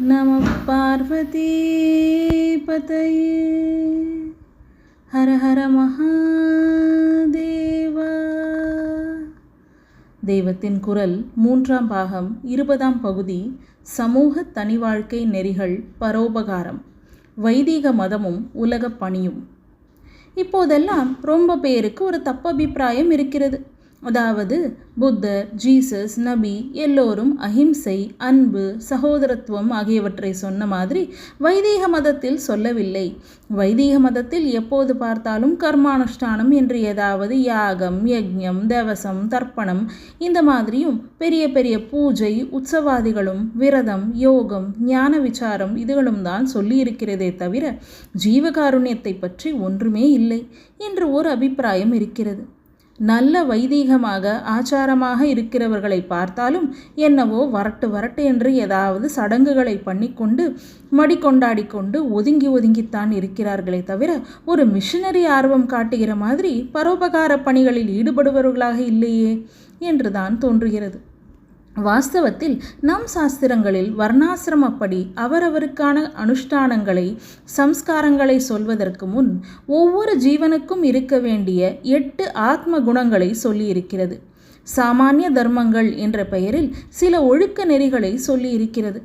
நம பார்வதி பதையே ஹர ஹர மகாதேவா தெய்வத்தின் குரல் மூன்றாம் பாகம் இருபதாம் பகுதி சமூக தனி வாழ்க்கை நெறிகள் பரோபகாரம். வைதீக மதமும் உலகப் பணியும். இப்போதெல்லாம் ரொம்ப பேருக்கு ஒரு தப்பபிப்பிராயம் இருக்கிறது. அதாவது புத்தர் ஜீசஸ் நபி எல்லோரும் அஹிம்சை அன்பு சகோதரத்துவம் ஆகியவற்றை சொன்ன மாதிரி வைதீக மதத்தில் சொல்லவில்லை. வைதீக மதத்தில் எப்போது பார்த்தாலும் கர்மானுஷ்டானம் என்று ஏதாவது யாகம் யஜ்யம் தேவசம் தர்ப்பணம் இந்த மாதிரியும் பெரிய பெரிய பூஜை உற்சவாதிகளும் விரதம் யோகம் ஞான விசாரம் இதுகளும் தான் சொல்லியிருக்கிறதே தவிர ஜீவகாருண்யத்தை பற்றி ஒன்றுமே இல்லை என்று ஒரு அபிப்பிராயம் இருக்கிறது. நல்ல வைதீகமாக ஆச்சாரமாக இருக்கிறவர்களை பார்த்தாலும் என்னவோ வரட்டு வரட்டு என்று ஏதாவது சடங்குகளை பண்ணிக்கொண்டு மடி கொண்டாடி கொண்டு ஒதுங்கி ஒதுங்கித்தான் இருக்கிறார்களே தவிர ஒரு மிஷினரி ஆர்வம் காட்டுகிற மாதிரி பரோபகார பணிகளில் ஈடுபடுபவர்களாக இல்லையே என்றுதான் தோன்றுகிறது. வாஸ்தவத்தில் நம் சாஸ்திரங்களில் வர்ணாசிரமப்படி அவரவருக்கான அனுஷ்டானங்களை சம்ஸ்காரங்களை சொல்வதற்கு முன் ஒவ்வொரு ஜீவனுக்கும் இருக்க வேண்டிய எட்டு ஆத்ம குணங்களை சொல்லியிருக்கிறது. சாமானிய தர்மங்கள் என்ற பெயரில் சில ஒழுக்க நெறிகளை சொல்லியிருக்கிறது.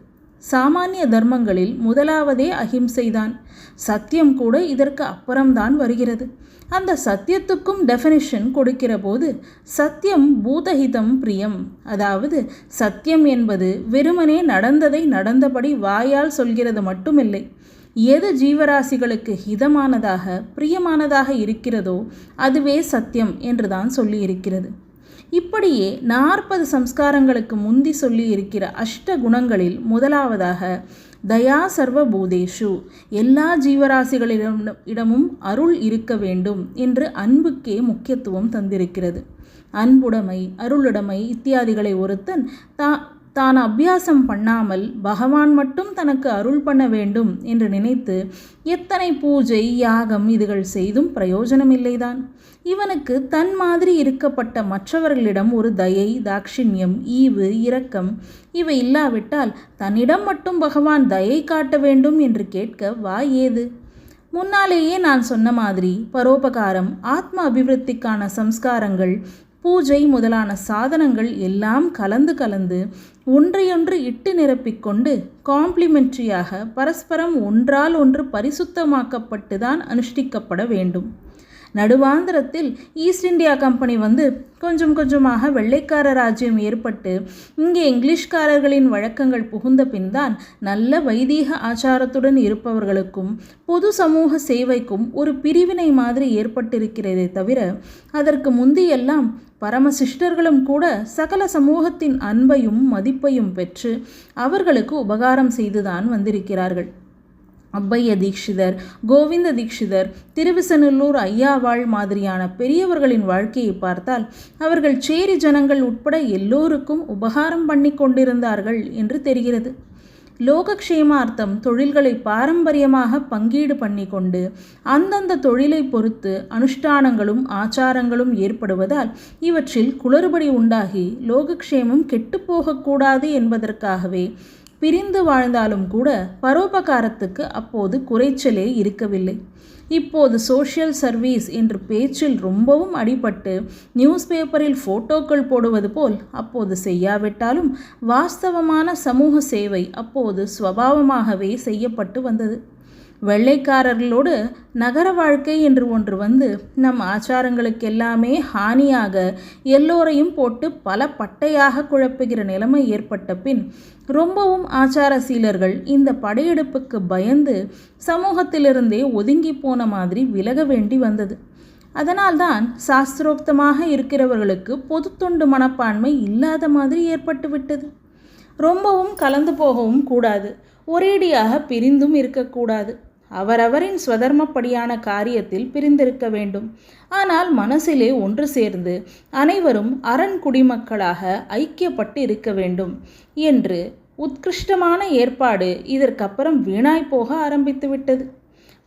சாமானிய தர்மங்களில் முதலாவதே அஹிம்சைதான். சத்தியம் கூட இதற்கு அப்புறம்தான் வருகிறது. அந்த சத்தியத்துக்கும் டெஃபினிஷன் கொடுக்கிற போது சத்தியம் பூதஹிதம் பிரியம். அதாவது சத்தியம் என்பது வெறுமனே நடந்ததை நடந்தபடி வாயால் சொல்கிறது மட்டுமில்லை. எது ஜீவராசிகளுக்கு ஹிதமானதாக பிரியமானதாக இருக்கிறதோ அதுவே சத்தியம் என்றுதான் சொல்லியிருக்கிறது. இப்படியே நாற்பது சம்ஸ்காரங்களுக்கு முந்தி சொல்லி இருக்கிற அஷ்ட குணங்களில் முதலாவதாக தயா சர்வ பூதேஷு எல்லா ஜீவராசிகளிடம் இடமும் அருள் இருக்க வேண்டும் என்று அன்புக்கே முக்கியத்துவம் தந்திருக்கிறது. அன்புடைமை அருளுடைமை இத்தியாதிகளை ஒருத்தன் தா தான் அபியாசம் பண்ணாமல் பகவான் மட்டும் தனக்கு அருள் பண்ண வேண்டும் என்று நினைத்து எத்தனை பூஜை யாகம் இதுகள் செய்தும் பிரயோஜனம் இல்லைதான் இவனுக்கு தன் மாதிரி இருக்கப்பட்ட மற்றவர்களிடம் ஒரு தயை தாட்சிண்யம் ஈவு இரக்கம் இவை இல்லாவிட்டால் தன்னிடம் மட்டும் பகவான் தயை காட்ட வேண்டும் என்று கேட்க வா ஏது? முன்னாலேயே நான் சொன்ன மாதிரி பரோபகாரம் ஆத்ம அபிவிருத்திக்கான சம்ஸ்காரங்கள் பூஜை முதலான சாதனங்கள் எல்லாம் கலந்து கலந்து ஒன்றையொன்று இட்டு நிரப்பிக்கொண்டு காம்ப்ளிமெண்ட்ரியாக பரஸ்பரம் ஒன்றால் ஒன்று பரிசுத்தமாக்கப்பட்டு தான் அனுஷ்டிக்கப்பட வேண்டும். நடுவாந்திரத்தில் ஈஸ்ட் இந்தியா கம்பெனி வந்து கொஞ்சம் கொஞ்சமாக வெள்ளைக்கார ராஜ்யம் ஏற்பட்டு இங்கே இங்கிலீஷ்காரர்களின் வழக்கங்கள் புகுந்த பின்தான் நல்ல வைதீக ஆச்சாரத்துடன் இருப்பவர்களுக்கும் பொது சமூக சேவைக்கும் ஒரு பிரிவினை மாதிரி ஏற்பட்டிருக்கிறதே தவிர அதற்கு முந்தியெல்லாம் பரமசிஷ்டர்களும் கூட சகல சமூகத்தின் அன்பையும் மதிப்பையும் பெற்று அவர்களுக்கு உபகாரம் செய்துதான் வந்திருக்கிறார்கள். அப்பைய தீட்சிதர் கோவிந்த தீட்சிதர் திருவிசநல்லூர் ஐயாவாள் மாதிரியான பெரியவர்களின் வாழ்க்கையை பார்த்தால் அவர்கள் சேரி ஜனங்கள் உட்பட எல்லோருக்கும் உபகாரம் பண்ணி கொண்டிருந்தார்கள் என்று தெரிகிறது. லோகக்ஷேமார்த்தம் தொழில்களை பாரம்பரியமாக பங்கீடு பண்ணி கொண்டு அந்தந்த தொழிலை பொறுத்து அனுஷ்டானங்களும் ஆச்சாரங்களும் ஏற்படுவதால் இவற்றில் குளறுபடி உண்டாகி லோகக்ஷேமம் கெட்டுப்போகக்கூடாது என்பதற்காகவே பிரிந்து வாழ்ந்தாலும் கூட பரோபகாரத்துக்கு அப்போது குறைச்சலே இருக்கவில்லை. இப்போது சோஷியல் சர்வீஸ் என்று பேச்சில் ரொம்பவும் அடிபட்டு நியூஸ் பேப்பரில் ஃபோட்டோக்கள் போடுவது போல் அப்போது செய்யாவிட்டாலும் வாஸ்தவமான சமூக சேவை அப்போது ஸ்வபாவமாகவே செய்யப்பட்டு வந்தது. வெள்ளைக்காரர்களோடு நகர வாழ்க்கை என்று ஒன்று வந்து நம் ஆச்சாரங்களுக்கெல்லாமே ஹானியாக எல்லோரையும் போட்டு பல பட்டையாக குழப்புகிற நிலைமை ஏற்பட்ட பின் ரொம்பவும் ஆச்சார சீலர்கள் இந்த படையெடுப்புக்கு பயந்து சமூகத்திலிருந்தே ஒதுங்கி போன மாதிரி விலக வேண்டி வந்தது. அதனால்தான் சாஸ்திரோக்தமாக இருக்கிறவர்களுக்கு பொது தொண்டு மனப்பான்மை இல்லாத மாதிரி ஏற்பட்டு விட்டது. ரொம்பவும் கலந்து போகவும் கூடாது. ஒரேடியாக பிரிந்தும் இருக்கக்கூடாது. அவரவரின் ஸ்வதர்மப்படியான காரியத்தில் பிரிந்திருக்க வேண்டும். ஆனால் மனசிலே ஒன்று சேர்ந்து அனைவரும் அரண் குடிமக்களாக ஐக்கியப்பட்டு இருக்க வேண்டும் என்று உத்கிருஷ்டமான ஏற்பாடு இதற்கப்புறம் வீணாய் போக ஆரம்பித்து விட்டது.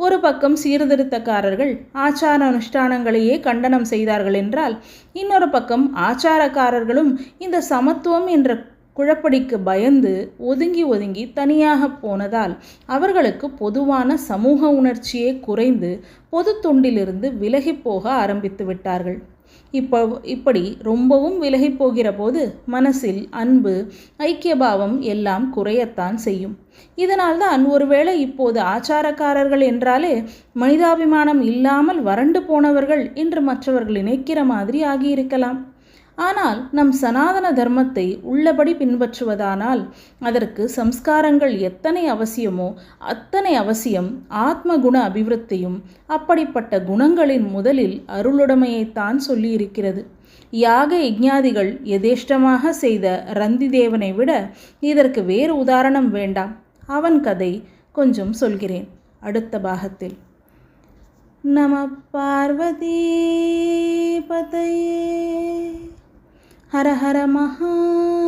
ஒரு பக்கம் சீர்திருத்தக்காரர்கள் ஆச்சார அனுஷ்டானங்களையே கண்டனம் செய்தார்கள் என்றால் இன்னொரு பக்கம் ஆச்சாரக்காரர்களும் இந்த சமத்துவம் என்ற குழப்படிக்கு பயந்து ஒதுங்கி ஒதுங்கி தனியாக போனதால் அவர்களுக்கு பொதுவான சமூக உணர்ச்சியே குறைந்து பொது தொண்டிலிருந்து விலகி போக ஆரம்பித்து விட்டார்கள். இப்போ இப்படி ரொம்பவும் விலகி போகிற போது மனசில் அன்பு ஐக்கியபாவம் எல்லாம் குறையத்தான் செய்யும். இதனால்தான் ஒருவேளை இப்போது ஆச்சாரக்காரர்கள் என்றாலே மனிதாபிமானம் இல்லாமல் வறண்டு போனவர்கள் என்று மற்றவர்கள் நினைக்கிற மாதிரி ஆகியிருக்கலாம். ஆனால் நம் சனாதன தர்மத்தை உள்ளபடி பின்பற்றுவதானால் அதற்கு சம்ஸ்காரங்கள் எத்தனை அவசியமோ அத்தனை அவசியம் ஆத்ம குண அபிவிருத்தியும் அப்படிப்பட்ட குணங்களின் முதலில் அருளுடைமையைத்தான் சொல்லியிருக்கிறது. யாக யஜ்ஞாதிகள் எதேஷ்டமாக செய்த ரந்தி தேவனை விட இதற்கு வேறு உதாரணம் வேண்டாம். அவன் கதை கொஞ்சம் சொல்கிறேன். அடுத்த பாகத்தில். நம பார்வதி हर हर महादेवा।